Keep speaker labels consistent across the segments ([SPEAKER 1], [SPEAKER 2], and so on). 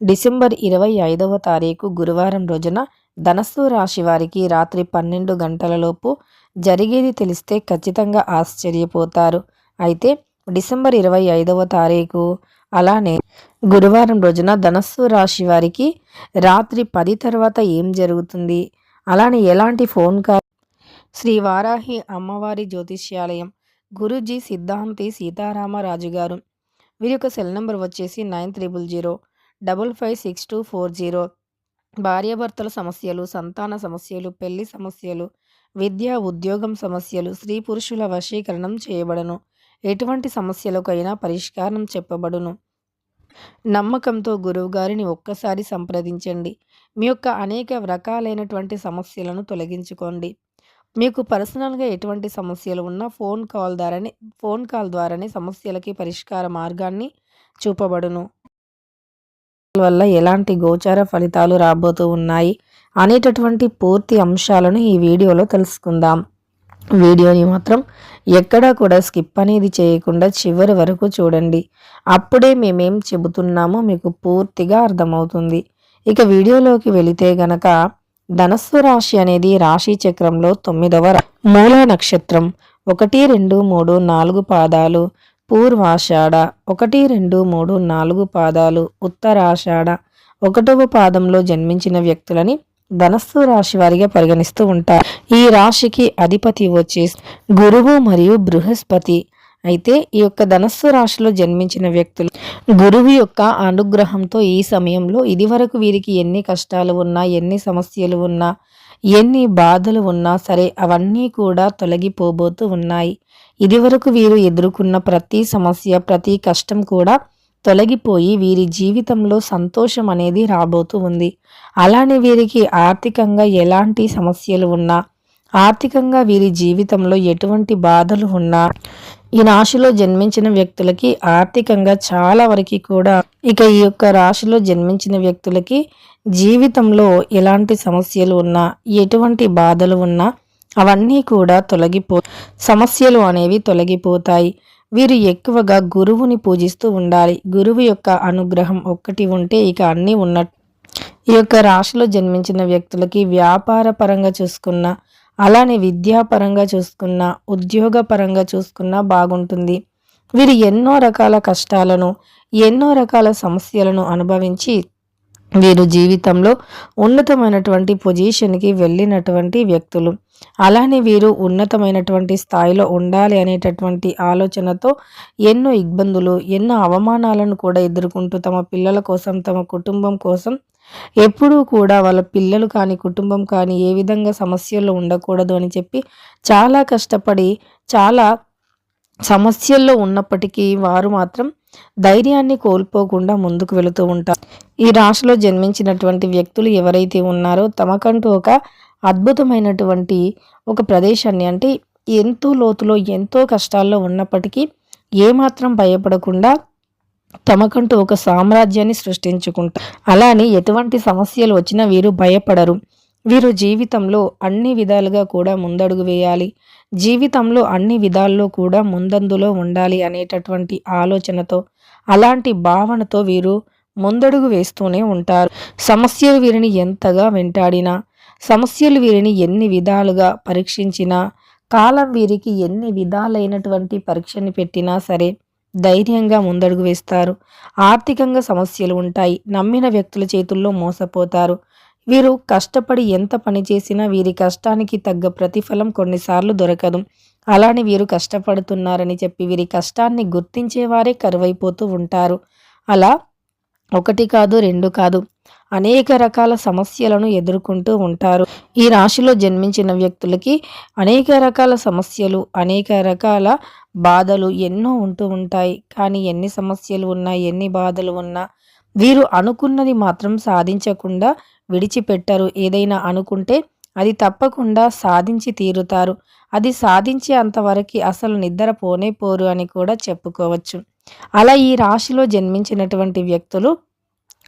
[SPEAKER 1] December ఇరవై ఐదవ తారీఖు గురువారం రోజున ధనస్సు రాశి వారికి రాత్రి పన్నెండు గంటలలోపు జరిగేది తెలిస్తే ఖచ్చితంగా ఆశ్చర్యపోతారు. అయితే డిసెంబర్ ఇరవై ఐదవ తారీఖు అలానే గురువారం రోజున ధనస్సు రాశి వారికి రాత్రి పది తర్వాత ఏం జరుగుతుంది? అలానే ఎలాంటి ఫోన్ కాల్? శ్రీ వారాహి అమ్మవారి జ్యోతిష్యాలయం గురుజీ సిద్ధాంతి సీతారామరాజు గారు. వీరి యొక్క సెల్ నెంబర్ వచ్చేసి nine triple zero. Double five six two four zero. భార్యాభర్తల సమస్యలు సంతాన సమస్యలు పెళ్ళి సమస్యలు విద్య ఉద్యోగం సమస్యలు స్త్రీ పురుషుల వశీకరణం చేయబడను. ఎటువంటి సమస్యలకైనా పరిష్కారం చెప్పబడును. నమ్మకంతో గురువుగారిని ఒక్కసారి సంప్రదించండి. మీ యొక్క అనేక రకాలైనటువంటి సమస్యలను తొలగించుకోండి. మీకు పర్సనల్గా ఎటువంటి సమస్యలు ఉన్నా ఫోన్ కాల్ ద్వారానే ఫోన్ కాల్ ద్వారానే సమస్యలకి పరిష్కార మార్గాన్ని చూపబడును. వల్ల ఎలాంటి గోచార ఫలితాలు రాబోతూ ఉన్నాయి అనేటటువంటి పూర్తి అంశాలను ఈ వీడియోలో తెలుసుకుందాం. వీడియోని మాత్రం ఎక్కడా కూడా స్కిప్ అనేది చేయకుండా చివరి వరకు చూడండి. అప్పుడే మేమేం చెబుతున్నామో మీకు పూర్తిగా అర్థమవుతుంది. ఇక వీడియోలోకి వెళితే గనక ధనస్సు రాశి అనేది రాశి చక్రంలో తొమ్మిదవ మూల నక్షత్రం. ఒకటి రెండు మూడు నాలుగు పాదాలు. పూర్వాషాఢ. ఒకటి రెండు మూడు నాలుగు పాదాలు ఉత్తరాషాఢ. ఒకటవ పాదంలో జన్మించిన వ్యక్తులని ధనస్సు రాశి వారిగా పరిగణిస్తూ ఉంటారు. ఈ రాశికి అధిపతి వచ్చేసి గురువు మరియు బృహస్పతి. అయితే ఈ యొక్క ధనస్సు రాశిలో జన్మించిన వ్యక్తులు గురువు యొక్క అనుగ్రహంతో ఈ సమయంలో ఇదివరకు వీరికి ఎన్ని కష్టాలు ఉన్నా ఎన్ని సమస్యలు ఉన్నా ఎన్ని బాధలు ఉన్నా సరే అవన్నీ కూడా తొలగిపోబోతూ ఉన్నాయి. ఇదివరకు వీరు ఎదుర్కొన్న ప్రతి సమస్య ప్రతి కష్టం కూడా తొలగిపోయి వీరి జీవితంలో సంతోషం అనేది రాబోతూ ఉంది. అలానే వీరికి ఆర్థికంగా ఎలాంటి సమస్యలు ఉన్నా ఆర్థికంగా వీరి జీవితంలో ఎటువంటి బాధలు ఉన్నా ఈ రాశిలో జన్మించిన వ్యక్తులకి ఆర్థికంగా చాలా వరకు కూడా ఇక ఈ యొక్క రాశిలో జన్మించిన వ్యక్తులకి జీవితంలో ఎలాంటి సమస్యలు ఉన్నా ఎటువంటి బాధలు ఉన్నా అవన్నీ కూడా తొలగిపో సమస్యలు అనేవి తొలగిపోతాయి. వీరు ఎక్కువగా గురువుని పూజిస్తూ ఉండాలి. గురువు యొక్క అనుగ్రహం ఒక్కటి ఉంటే ఇక అన్నీ ఉన్నట్టు ఈ యొక్క రాశిలో జన్మించిన వ్యక్తులకి వ్యాపార పరంగా చూసుకున్న అలానే విద్యాపరంగా చూసుకున్న ఉద్యోగపరంగా చూసుకున్నా బాగుంటుంది. వీరు ఎన్నో రకాల కష్టాలను ఎన్నో రకాల సమస్యలను అనుభవించి వీరు జీవితంలో ఉన్నతమైనటువంటి పొజిషన్కి వెళ్ళినటువంటి వ్యక్తులు. అలానే వీరు ఉన్నతమైనటువంటి స్థాయిలో ఉండాలి అనేటటువంటి ఆలోచనతో ఎన్నో ఇబ్బందులు ఎన్నో అవమానాలను కూడా ఎదుర్కొంటూ తమ పిల్లల కోసం తమ కుటుంబం కోసం ఎప్పుడూ కూడా వాళ్ళ పిల్లలు కానీ కుటుంబం కానీ ఏ విధంగా సమస్యల్లో ఉండకూడదు అని చెప్పి చాలా కష్టపడి చాలా సమస్యల్లో ఉన్నప్పటికీ వారు మాత్రం ధైర్యాన్ని కోల్పోకుండా ముందుకు వెళుతూ ఉంటారు. ఈ రాశిలో జన్మించినటువంటి వ్యక్తులు ఎవరైతే ఉన్నారో తమకంటూ ఒక అద్భుతమైనటువంటి ఒక ప్రదేశాన్ని అంటే ఎంతో లోతులో ఎంతో కష్టాల్లో ఉన్నప్పటికీ ఏమాత్రం భయపడకుండా తమకంటూ ఒక సామ్రాజ్యాన్ని సృష్టించుకుంటారు అలానే ఎటువంటి సమస్యలు వచ్చినా వీరు భయపడరు. వీరు జీవితంలో అన్ని విధాలుగా కూడా ముందడుగు వేయాలి. జీవితంలో అన్ని విధాల్లో కూడా ముందందులో ఉండాలి అనేటటువంటి ఆలోచనతో అలాంటి భావనతో వీరు ముందడుగు వేస్తూనే ఉంటారు. సమస్యలు వీరిని ఎంతగా వెంటాడినా సమస్యలు వీరిని ఎన్ని విధాలుగా పరీక్షించినా కాలం వీరికి ఎన్ని విధాలైనటువంటి పరీక్షని పెట్టినా సరే ధైర్యంగా ముందడుగు వేస్తారు. ఆర్థికంగా సమస్యలు ఉంటాయి. నమ్మిన వ్యక్తుల చేతుల్లో మోసపోతారు. వీరు కష్టపడి ఎంత పని చేసినా వీరి కష్టానికి తగ్గ ప్రతిఫలం కొన్నిసార్లు దొరకదు. అలానే వీరు కష్టపడుతున్నారని చెప్పి వీరి కష్టాన్ని గుర్తించేవారే కరువైపోతూ ఉంటారు. అలా ఒకటి కాదు రెండు కాదు. అనేక రకాల సమస్యలను ఎదుర్కొంటూ ఉంటారు. ఈ రాశిలో జన్మించిన వ్యక్తులకి అనేక రకాల సమస్యలు అనేక రకాల బాధలు ఎన్నో ఉంటూ ఉంటాయి. కానీ ఎన్ని సమస్యలు ఉన్నా ఎన్ని బాధలు ఉన్నా వీరు అనుకున్నది మాత్రం సాధించకుండా విడిచిపెట్టరు. ఏదైనా అనుకుంటే అది తప్పకుండా సాధించి తీరుతారు. అది సాధించే అంతవరకు అసలు నిద్ర పోనే పోరు అని కూడా చెప్పుకోవచ్చు. అలా ఈ రాశిలో జన్మించినటువంటి వ్యక్తులు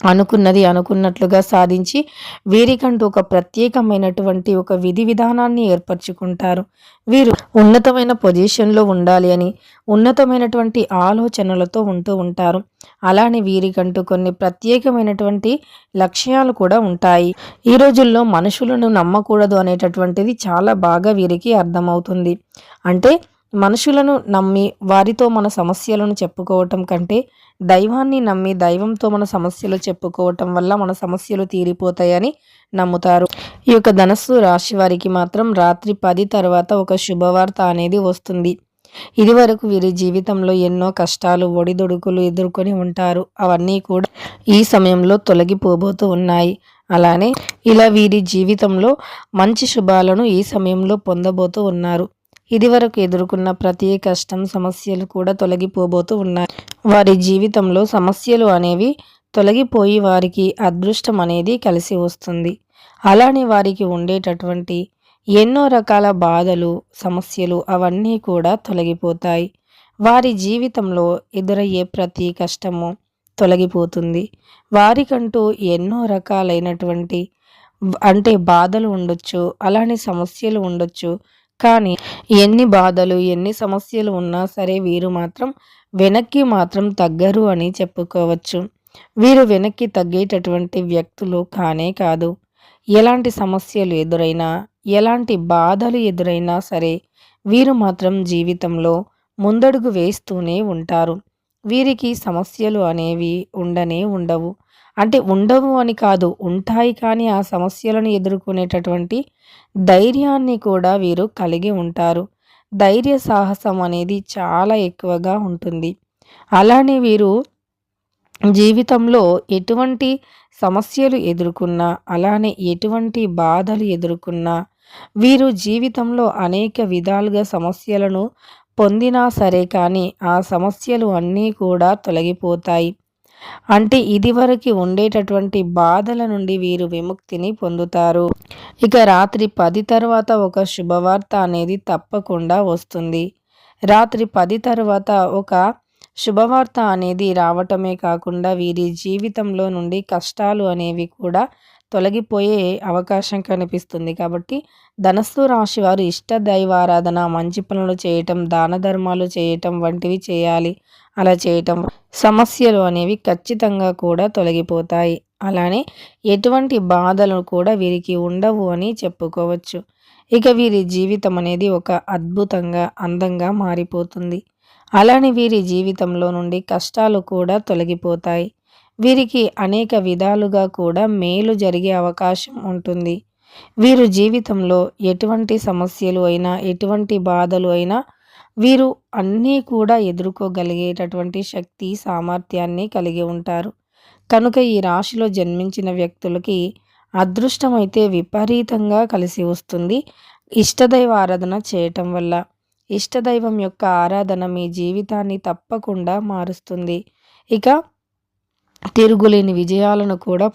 [SPEAKER 1] అనుకున్నది అనుకున్నట్లుగా సాధించి వీరికంటూ ఒక ప్రత్యేకమైనటువంటి ఒక విధి విధానాన్ని ఏర్పరచుకుంటారు. వీరు ఉన్నతమైన పొజిషన్లో ఉండాలి అని ఉన్నతమైనటువంటి ఆలోచనలతో ఉంటూ ఉంటారు. అలానే వీరికంటూ కొన్ని ప్రత్యేకమైనటువంటి లక్ష్యాలు కూడా ఉంటాయి. ఈ రోజుల్లో మనుషులను నమ్మకూడదు అనేటటువంటిది చాలా బాగా వీరికి అర్థమవుతుంది. అంటే మనుషులను నమ్మి వారితో మన సమస్యలను చెప్పుకోవటం కంటే దైవాన్ని నమ్మి దైవంతో మన సమస్యలు చెప్పుకోవటం వల్ల మన సమస్యలు తీరిపోతాయని నమ్ముతారు. ఈ యొక్క ధనస్సు రాశి వారికి మాత్రం రాత్రి పది తర్వాత ఒక శుభవార్త అనేది వస్తుంది. ఇదివరకు వీరి జీవితంలో ఎన్నో కష్టాలు ఒడిదొడుకులు ఎదుర్కొని ఉంటారు. అవన్నీ కూడా ఈ సమయంలో తొలగిపోబోతూ ఉన్నాయి. అలానే ఇలా వీరి జీవితంలో మంచి శుభాలను ఈ సమయంలో పొందబోతూ ఉన్నారు. ఇదివరకు ఎదుర్కొన్న ప్రతి కష్టం సమస్యలు కూడా తొలగిపోబోతూ ఉన్నాయి. వారి జీవితంలో సమస్యలు అనేవి తొలగిపోయి వారికి అదృష్టం అనేది కలిసి వస్తుంది. అలానే వారికి ఉండేటటువంటి ఎన్నో రకాల బాధలు సమస్యలు అవన్నీ కూడా తొలగిపోతాయి. వారి జీవితంలో ఎదురయ్యే ప్రతి కష్టము తొలగిపోతుంది. వారికంటూ ఎన్నో రకాలైనటువంటి అంటే బాధలు ఉండొచ్చు అలానే సమస్యలు ఉండొచ్చు కానీ ఎన్ని బాధలు ఎన్ని సమస్యలు ఉన్నా సరే వీరు మాత్రం వెనక్కి మాత్రం తగ్గరు అని చెప్పుకోవచ్చు. వీరు వెనక్కి తగ్గేటటువంటి వ్యక్తులు కానే కాదు. ఎలాంటి సమస్యలు ఎదురైనా ఎలాంటి బాధలు ఎదురైనా సరే వీరు మాత్రం జీవితంలో ముందడుగు వేస్తూనే ఉంటారు. వీరికి సమస్యలు అనేవి ఉండనే ఉండవు. అంటే ఉండవు అని కాదు ఉంటాయి కానీ ఆ సమస్యలను ఎదుర్కొనేటటువంటి ధైర్యాన్ని కూడా వీరు కలిగి ఉంటారు. ధైర్య సాహసం అనేది చాలా ఎక్కువగా ఉంటుంది. అలానే వీరు జీవితంలో ఎటువంటి సమస్యలు ఎదుర్కొన్నా అలానే ఎటువంటి బాధలు ఎదుర్కొన్నా వీరు జీవితంలో అనేక విధాలుగా సమస్యలను పొందినా సరే కానీ ఆ సమస్యలు అన్నీ కూడా తొలగిపోతాయి. అంటే ఇదివరకు ఉండేటటువంటి బాధల నుండి వీరు విముక్తిని పొందుతారు. ఇక రాత్రి పది తర్వాత ఒక శుభవార్త అనేది తప్పకుండా వస్తుంది. రాత్రి పది తర్వాత ఒక శుభవార్త అనేది రావటమే కాకుండా వీరి జీవితంలో నుండి కష్టాలు అనేవి కూడా తొలగిపోయే అవకాశం కనిపిస్తుంది. కాబట్టి ధనస్సు రాశి వారు ఇష్ట దైవారాధన మంచి పనులు చేయటం దాన ధర్మాలు చేయటం వంటివి చేయాలి. అలా చేయటం సమస్యలు అనేవి ఖచ్చితంగా కూడా తొలగిపోతాయి. అలానే ఎటువంటి బాధలు కూడా వీరికి ఉండవు అని చెప్పుకోవచ్చు. ఇక వీరి జీవితం అనేది ఒక అద్భుతంగా అందంగా మారిపోతుంది. అలానే వీరి జీవితంలో నుండి కష్టాలు కూడా తొలగిపోతాయి. వీరికి అనేక విధాలుగా కూడా మేలు జరిగే అవకాశం ఉంటుంది. వీరు జీవితంలో ఎటువంటి సమస్యలు అయినా ఎటువంటి బాధలు అయినా వీరు అన్నీ కూడా ఎదుర్కోగలిగేటటువంటి శక్తి సామర్థ్యాన్ని కలిగి ఉంటారు. కనుక ఈ రాశిలో జన్మించిన వ్యక్తులకి అదృష్టం అయితే విపరీతంగా కలిసి వస్తుంది. ఇష్టదైవ ఆరాధన చేయటం వల్ల ఇష్టదైవం యొక్క ఆరాధన మీ జీవితాన్ని తప్పకుండా మారుస్తుంది. ఇక తిరుగులేని విజయాలను కూడా